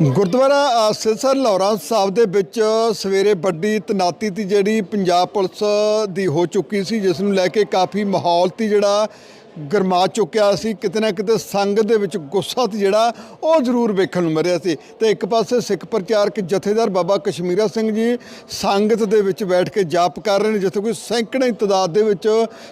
ਗੁਰਦੁਆਰਾ ਅ, ਸਿਰਸਰ ਸਾਹਿਬ ਦੇ ਵਿੱਚ ਸਵੇਰੇ ਵੱਡੀ ਤਨਾਤੀ ਤੀ ਜਿਹੜੀ ਪੰਜਾਬ ਪੁਲਿਸ ਦੀ ਹੋ ਚੁੱਕੀ ਸੀ ਜਿਸ ਨੂੰ ਲੈ ਕੇ ਕਾਫੀ ਮਾਹੌਲ ਤੀ ਜਿਹੜਾ ਗਰਮਾ ਚੁੱਕਿਆ ਸੀ, ਕਿਤੇ ਨਾ ਕਿਤੇ ਸੰਗਤ ਦੇ ਵਿੱਚ ਗੁੱਸਾ ਤੀ ਜਿਹੜਾ, ਉਹ ਜ਼ਰੂਰ ਵੇਖਣ ਨੂੰ ਮਿਲਿਆ ਸੀ। ਤੇ ਇੱਕ ਪਾਸੇ ਸਿੱਖ ਪ੍ਰਚਾਰਕ ਜਥੇਦਾਰ ਬਾਬਾ ਕਸ਼ਮੀਰਾ ਸਿੰਘ ਜੀ ਸੰਗਤ ਦੇ ਵਿੱਚ ਬੈਠ ਕੇ ਜਾਪ ਕਰ ਰਹੇ ਨੇ, ਜਿੱਥੇ ਕੋਈ ਸੈਂਕੜੇ ਤਦਾਦ ਦੇ ਵਿੱਚ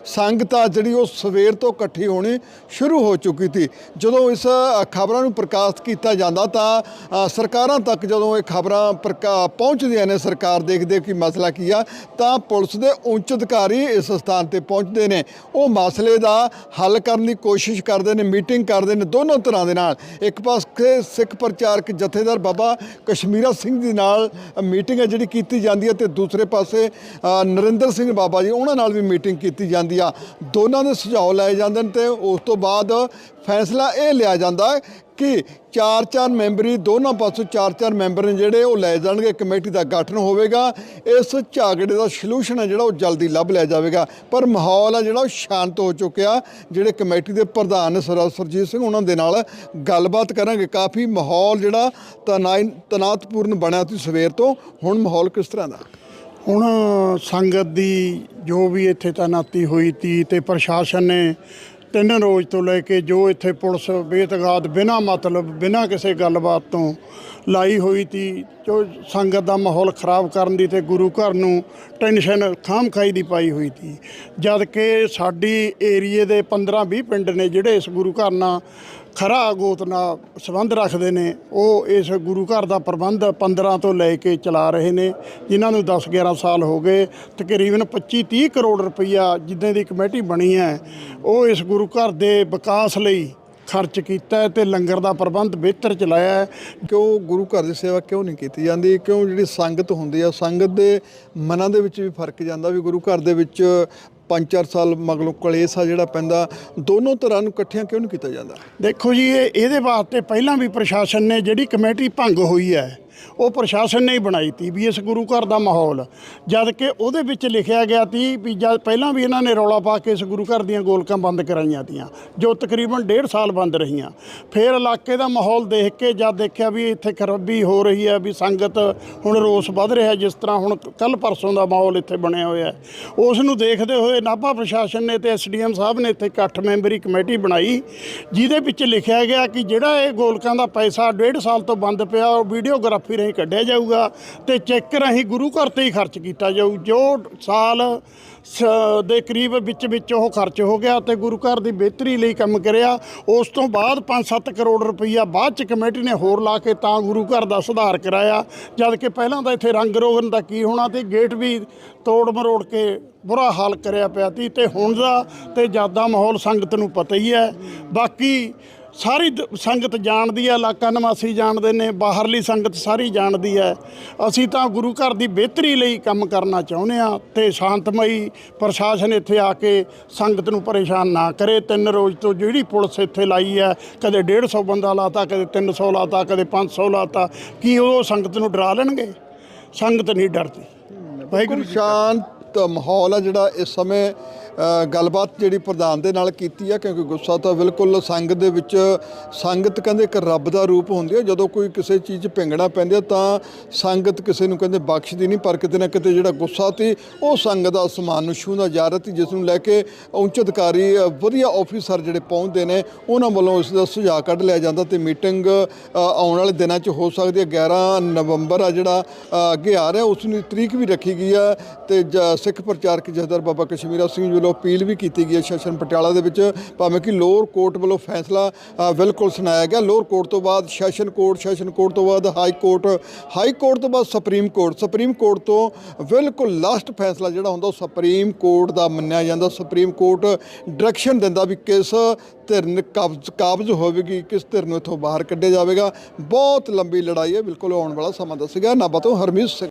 ਸੰਗਤ ਆ ਜਿਹੜੀ ਉਹ ਸਵੇਰ ਤੋਂ ਇਕੱਠੀ ਹੋਣੀ ਸ਼ੁਰੂ ਹੋ ਚੁੱਕੀ ਸੀ। ਜਦੋਂ ਇਸ ਖਬਰਾਂ ਨੂੰ ਪ੍ਰਕਾਸ਼ਿਤ ਕੀਤਾ ਜਾਂਦਾ ਤਾਂ ਸਰਕਾਰਾਂ ਤੱਕ ਜਦੋਂ ਇਹ ਖਬਰਾਂ ਪ੍ਰਕਾ, ਪਹੁੰਚਦੀਆਂ ਨੇ, ਸਰਕਾਰ ਦੇਖਦੇ ਕਿ ਮਸਲਾ ਕੀ ਆ, ਤਾਂ ਪੁਲਿਸ ਦੇ ਉੱਚ ਅਧਿਕਾਰੀ ਇਸ ਸਥਾਨ ਤੇ ਪਹੁੰਚਦੇ ਨੇ। ਉਹ ਮਸਲੇ ਦਾ ਹੱਲ ਕਰਨ ਦੀ ਕੋਸ਼ਿਸ਼ ਕਰਦੇ ਨੇ, ਮੀਟਿੰਗ ਕਰਦੇ ਨੇ ਦੋਨੋਂ ਤਰ੍ਹਾਂ ਦੇ ਨਾਲ। ਇੱਕ ਪਾਸੇ ਸਿੱਖ ਪ੍ਰਚਾਰਕ ਜਥੇਦਾਰ ਬਾਬਾ ਕਸ਼ਮੀਰਾ ਸਿੰਘ ਜੀ ਨਾਲ ਮੀਟਿੰਗ ਹੈ ਜਿਹੜੀ ਕੀਤੀ ਜਾਂਦੀ ਹੈ ਤੇ ਦੂਸਰੇ ਪਾਸੇ ਨਰਿੰਦਰ ਸਿੰਘ ਬਾਬਾ ਜੀ, ਉਹਨਾਂ ਨਾਲ ਵੀ ਮੀਟਿੰਗ ਕੀਤੀ ਜਾਂਦੀ ਆ। ਦੋਨਾਂ ਦੇ ਸੁਝਾਅ ਲਏ ਜਾਂਦੇ ਨੇ ਤੇ ਉਸ ਤੋਂ ਬਾਅਦ ਫੈਸਲਾ ਇਹ ਲਿਆ ਜਾਂਦਾ ਕਿ ਚਾਰ ਚਾਰ ਮੈਂਬਰੀ ਦੋਨਾਂ ਪਾਸੋਂ ਚਾਰ ਚਾਰ ਮੈਂਬਰ ਨੇ ਜਿਹੜੇ ਉਹ ਲੈ ਜਾਣਗੇ, ਕਮੇਟੀ ਦਾ ਗਠਨ ਹੋਵੇਗਾ। ਇਸ ਝਾਗੜੇ ਦਾ ਸੋਲੂਸ਼ਨ ਹੈ ਜਿਹੜਾ ਉਹ ਜਲਦੀ ਲੱਭ ਲਿਆ ਜਾਵੇਗਾ। ਪਰ ਮਾਹੌਲ ਆ ਜਿਹੜਾ ਉਹ ਸ਼ਾਂਤ ਹੋ ਚੁੱਕਿਆ। ਜਿਹੜੇ ਕਮੇਟੀ ਦੇ ਪ੍ਰਧਾਨ ਨੇ ਸਰ ਸਰਜੀਤ ਸਿੰਘ, ਉਹਨਾਂ ਦੇ ਨਾਲ ਗੱਲਬਾਤ ਕਰਾਂਗੇ। ਕਾਫੀ ਮਾਹੌਲ ਜਿਹੜਾ ਤਨਾਈ ਤਨਾਤਪੂਰਨ ਬਣਿਆ ਸੀ ਸਵੇਰ ਤੋਂ। ਹੁਣ ਮਾਹੌਲ ਕਿਸ ਤਰ੍ਹਾਂ ਦਾ? ਹੁਣ ਸੰਗਤ ਦੀ ਜੋ ਵੀ ਇੱਥੇ ਤਾਇਨਾਤੀ ਹੋਈ ਤੀ ਤੇ ਪ੍ਰਸ਼ਾਸਨ ਨੇ ਤਿੰਨ ਰੋਜ਼ ਤੋਂ ਲੈ ਕੇ ਜੋ ਇੱਥੇ ਪੁਲਿਸ ਬੇਤਗਾਦ ਬਿਨਾਂ ਮਤਲਬ, ਬਿਨਾਂ ਕਿਸੇ ਗੱਲਬਾਤ ਤੋਂ ਲਾਈ ਹੋਈ ਤੀ, ਜੋ ਸੰਗਤ ਦਾ ਮਾਹੌਲ ਖਰਾਬ ਕਰਨ ਦੀ ਤੇ ਗੁਰੂ ਘਰ ਨੂੰ ਟੈਨਸ਼ਨ ਖਾਮਖਾਈ ਦੀ ਪਾਈ ਹੋਈ ਤੀ। ਜਦ ਕਿ ਸਾਡੀ ਏਰੀਏ ਦੇ 15-20 ਪਿੰਡ ਨੇ ਜਿਹੜੇ ਇਸ ਗੁਰੂ ਘਰ ਨਾਲ ਖਰਾ ਗੋਤ ਨਾਲ ਸੰਬੰਧ ਰੱਖਦੇ ਨੇ, ਉਹ ਇਸ ਗੁਰੂ ਘਰ ਦਾ ਪ੍ਰਬੰਧ 15 ਤੋਂ ਲੈ ਕੇ ਚਲਾ ਰਹੇ ਨੇ, ਜਿਨ੍ਹਾਂ ਨੂੰ 10 11 ਸਾਲ ਹੋ ਗਏ, ਤਕਰੀਬਨ 25 30 ਕਰੋੜ ਰੁਪਈਆ ਜਿੱਦਾਂ ਦੀ ਕਮੇਟੀ ਬਣੀ ਹੈ, ਉਹ ਇਸ ਗੁਰੂ ਘਰ ਦੇ ਵਿਕਾਸ ਲਈ ਖਰਚ ਕੀਤਾ ਹੈ ਤੇ ਲੰਗਰ ਦਾ ਪ੍ਰਬੰਧ ਬਿਹਤਰ ਚਲਾਇਆ ਹੈ। ਕਿਉਂ ਗੁਰੂ ਘਰ ਦੀ ਸੇਵਾ ਕਿਉਂ ਨਹੀਂ ਕੀਤੀ ਜਾਂਦੀ? ਕਿਉਂ ਜਿਹੜੀ ਸੰਗਤ ਹੁੰਦੀ ਆ, ਸੰਗਤ ਦੇ ਮਨਾਂ ਦੇ ਵਿੱਚ ਵੀ ਫ਼ਰਕ ਜਾਂਦਾ ਵੀ ਗੁਰੂ ਘਰ ਦੇ ਵਿੱਚ ਪੰਜ ਚਾਰ ਸਾਲ ਮਗਰੋਂ ਕਲੇਸ਼ ਆ ਜਿਹੜਾ ਪੈਂਦਾ, ਦੋਨੋਂ ਤਰ੍ਹਾਂ ਨੂੰ ਇਕੱਠਿਆਂ ਕਿਉਂ ਨਹੀਂ ਕੀਤਾ ਜਾਂਦਾ? ਦੇਖੋ ਜੀ, ਇਹ ਇਹਦੇ ਵਾਸਤੇ ਪਹਿਲਾਂ ਵੀ ਪ੍ਰਸ਼ਾਸਨ ਨੇ ਜਿਹੜੀ ਕਮੇਟੀ ਭੰਗ ਹੋਈ ਹੈ ਉਹ ਪ੍ਰਸ਼ਾਸਨ ਨੇ ਹੀ ਬਣਾਈ ਤੀ ਵੀ ਇਸ ਗੁਰੂ ਘਰ ਦਾ ਮਾਹੌਲ। ਜਦ ਕਿ ਉਹਦੇ ਵਿੱਚ ਲਿਖਿਆ ਗਿਆ ਤੀ ਵੀ ਜਦ ਪਹਿਲਾਂ ਵੀ ਇਹਨਾਂ ਨੇ ਰੌਲਾ ਪਾ ਕੇ ਇਸ ਗੁਰੂ ਘਰ ਦੀਆਂ ਗੋਲਕਾਂ ਬੰਦ ਕਰਾਈਆਂ ਤੀਆਂ, ਜੋ ਤਕਰੀਬਨ ਡੇਢ ਸਾਲ ਬੰਦ ਰਹੀਆਂ। ਫਿਰ ਇਲਾਕੇ ਦਾ ਮਾਹੌਲ ਦੇਖ ਕੇ ਜਦ ਦੇਖਿਆ ਵੀ ਇੱਥੇ ਖਰਾਬੀ ਹੋ ਰਹੀ ਹੈ, ਵੀ ਸੰਗਤ ਹੁਣ ਰੋਸ ਵੱਧ ਰਿਹਾ, ਜਿਸ ਤਰ੍ਹਾਂ ਹੁਣ ਕੱਲ ਪਰਸੋਂ ਦਾ ਮਾਹੌਲ ਇੱਥੇ ਬਣਿਆ ਹੋਇਆ ਉਸ ਨੂੰ ਦੇਖਦੇ ਹੋਏ ਨਾਭਾ ਪ੍ਰਸ਼ਾਸਨ ਨੇ ਤੇ ਐਸਡੀਐਮ ਸਾਹਿਬ ਨੇ ਇੱਥੇ ਇਕੱਠ ਮੈਂਬਰੀ ਕਮੇਟੀ ਬਣਾਈ, ਜਿਹਦੇ ਵਿੱਚ ਲਿਖਿਆ ਗਿਆ ਕਿ ਜਿਹੜਾ ਇਹ ਗੋਲਕਾਂ ਦਾ ਪੈਸਾ ਡੇਢ ਸਾਲ ਤੋਂ ਬੰਦ ਪਿਆ, ਉਹ ਵੀਡੀਓਗ੍ਰਾਫੀ ਰਾਹੀਂ ਕੱਢਿਆ ਜਾਊਗਾ ਤੇ ਚੈੱਕ ਰਾਹੀਂ ਗੁਰੂ ਘਰ ਤੇ ਹੀ ਖਰਚ ਕੀਤਾ ਜਾਊ। ਜੋ ਸਾਲ ਸ- ਦੇ ਕਰੀਬ ਵਿੱਚ ਵਿੱਚ ਉਹ ਖਰਚ ਹੋ ਗਿਆ ਤੇ ਗੁਰੂ ਘਰ ਦੀ ਬਿਹਤਰੀ ਲਈ ਕੰਮ ਕਰਿਆ। ਉਸ ਤੋਂ ਬਾਅਦ 5-7 ਕਰੋੜ ਰੁਪਈਆ ਬਾਅਦ ਚ ਕਮੇਟੀ ਨੇ ਹੋਰ ਲਾ ਕੇ ਤਾਂ ਗੁਰੂ ਘਰ ਦਾ ਸੁਧਾਰ ਕਰਾਇਆ। ਜਦ ਕਿ ਪਹਿਲਾਂ ਤਾਂ ਇੱਥੇ ਰੰਗ ਰੋਗਨ ਦਾ ਕੀ ਹੋਣਾ ਤੇ ਗੇਟ ਵੀ ਤੋੜ ਮਰੋੜ ਕੇ ਬੁਰਾ ਹਾਲ ਕਰਿਆ ਪਿਆ ਸੀ ਤੇ ਹੁਣ ਦਾ ਤੇ ਜ਼ਿਆਦਾ ਮਾਹੌਲ ਸੰਗਤ ਨੂੰ ਪਤਾ ਹੀ ਹੈ। ਬਾਕੀ ਸਾਰੀ ਸੰਗਤ ਜਾਣਦੀ ਹੈ ਇਲਾਕਾ ਨਿਵਾਸੀ ਜਾਣਦੇ ਨੇ ਬਾਹਰਲੀ ਸੰਗਤ ਸਾਰੀ ਜਾਣਦੀ ਹੈ। ਅਸੀਂ ਤਾਂ ਗੁਰੂ ਘਰ ਦੀ ਬਿਹਤਰੀ ਲਈ ਕੰਮ ਕਰਨਾ ਚਾਹੁੰਦੇ ਆ ਤੇ ਸ਼ਾਂਤਮਈ ਪ੍ਰਸ਼ਾਸਨ ਇੱਥੇ ਆ ਕੇ ਸੰਗਤ ਨੂੰ ਪਰੇਸ਼ਾਨ ਨਾ ਕਰੇ। ਤਿੰਨ ਰੋਜ਼ ਤੋਂ ਜਿਹੜੀ ਪੁਲਿਸ ਇੱਥੇ ਲਾਈ ਹੈ ਕਦੇ 150 ਬੰਦਾ ਲਾਤਾ ਕਦੇ 300 ਲਾਤਾ ਕਦੇ 500 ਲਾਤਾ ਕੀ ਉਹ ਸੰਗਤ ਨੂੰ ਡਰਾ ਲੈਣਗੇ? ਸੰਗਤ ਨਹੀਂ ਡਰਦੀ। ਵਾਹਿਗੁਰੂ ਸ਼ਾਂਤ ਮਾਹੌਲ ਆ ਜਿਹੜਾ ਇਸ ਸਮੇਂ ਗੱਲਬਾਤ ਜਿਹੜੀ ਪ੍ਰਧਾਨ ਦੇ ਨਾਲ ਕੀਤੀ ਆ, ਕਿਉਂਕਿ ਗੁੱਸਾ ਤਾਂ ਬਿਲਕੁਲ ਸੰਗਤ ਦੇ ਵਿੱਚ, ਸੰਗਤ ਕਹਿੰਦੇ ਇੱਕ ਰੱਬ ਦਾ ਰੂਪ ਹੁੰਦੀ ਹੈ ਜਦੋਂ ਕੋਈ ਕਿਸੇ ਚੀਜ਼ 'ਚ ਪਿੰਗਣਾ ਪੈਂਦਾ ਤਾਂ ਸੰਗਤ ਕਿਸੇ ਨੂੰ ਕਹਿੰਦੇ ਬਖਸ਼ਦੀ ਨਹੀਂ, ਪਰ ਕਿਤੇ ਨਾ ਕਿਤੇ ਜਿਹੜਾ ਗੁੱਸਾ ਸੀ, ਉਹ ਸੰਗਤ ਦਾ ਅਸਮਾਨ ਨੂੰ ਛੂਹਦਾ ਜਾ ਰਿਹਾ ਸੀ, ਜਿਸ ਨੂੰ ਲੈ ਕੇ ਉੱਚ ਅਧਿਕਾਰੀ ਵਧੀਆ ਆਫੀਸਰ ਜਿਹੜੇ ਪਹੁੰਚਦੇ ਨੇ, ਉਹਨਾਂ ਵੱਲੋਂ ਇਸ ਦਾ ਸੁਝਾਅ ਕੱਢ ਲਿਆ ਜਾਂਦਾ ਤੇ ਮੀਟਿੰਗ ਆਉਣ ਵਾਲੇ ਦਿਨਾਂ 'ਚ ਹੋ ਸਕਦੀ ਹੈ 11 ਨਵੰਬਰ ਆ ਜਿਹੜਾ ਅੱਗੇ ਆ ਰਿਹਾ, ਉਸ ਨੂੰ ਤਰੀਕ ਵੀ ਰੱਖੀ ਗਈ ਆ ਤੇ ਜ- ਸਿੱਖ ਪ੍ਰਚਾਰਕ ਜਥੇਦਾਰ ਬਾਬਾ ਕਸ਼ਮੀਰਾ ਸਿੰਘ ਜੀ ਵੱਲੋਂ ਅਪੀਲ ਵੀ ਕੀਤੀ ਗਈ ਹੈ ਸੈਸ਼ਨ ਪਟਿਆਲਾ ਦੇ ਵਿੱਚ, ਭਾਵੇਂ ਕਿ ਲੋਅਰ ਕੋਰਟ ਵੱਲੋਂ ਫੈਸਲਾ ਬਿਲਕੁਲ ਸੁਣਾਇਆ ਗਿਆ। ਲੋਅਰ ਕੋਰਟ ਤੋਂ ਬਾਅਦ ਸੈਸ਼ਨ ਕੋਰਟ ਸੈਸ਼ਨ ਕੋਰਟ ਤੋਂ ਬਾਅਦ ਹਾਈ ਕੋਰਟ ਹਾਈ ਕੋਰਟ ਤੋਂ ਬਾਅਦ ਸੁਪਰੀਮ ਕੋਰਟ। ਸੁਪਰੀਮ ਕੋਰਟ ਤੋਂ ਬਿਲਕੁਲ ਲਾਸਟ ਫੈਸਲਾ ਜਿਹੜਾ ਹੁੰਦਾ ਉਹ ਸੁਪਰੀਮ ਕੋਰਟ ਦਾ ਮੰਨਿਆ ਜਾਂਦਾ। ਸੁਪਰੀਮ ਕੋਰਟ ਡਾਇਰੈਕਸ਼ਨ ਦਿੰਦਾ ਵੀ ਕਿਸ ਧਿਰ ਨੂੰ, ਕਬਜ਼, ਕਾਬਜ਼ ਹੋਵੇਗੀ, ਕਿਸ ਧਿਰ ਨੂੰ ਇੱਥੋਂ ਬਾਹਰ ਕੱਢਿਆ ਜਾਵੇਗਾ। ਬਹੁਤ ਲੰਬੀ ਲੜਾਈ ਹੈ, ਬਿਲਕੁਲ ਆਉਣ ਵਾਲਾ ਸਮਾਂ ਦੱਸੇਗਾ ਨਾਭਾ ਤੋਂ ਹਰਮੀਤ ਸਿੰਘ।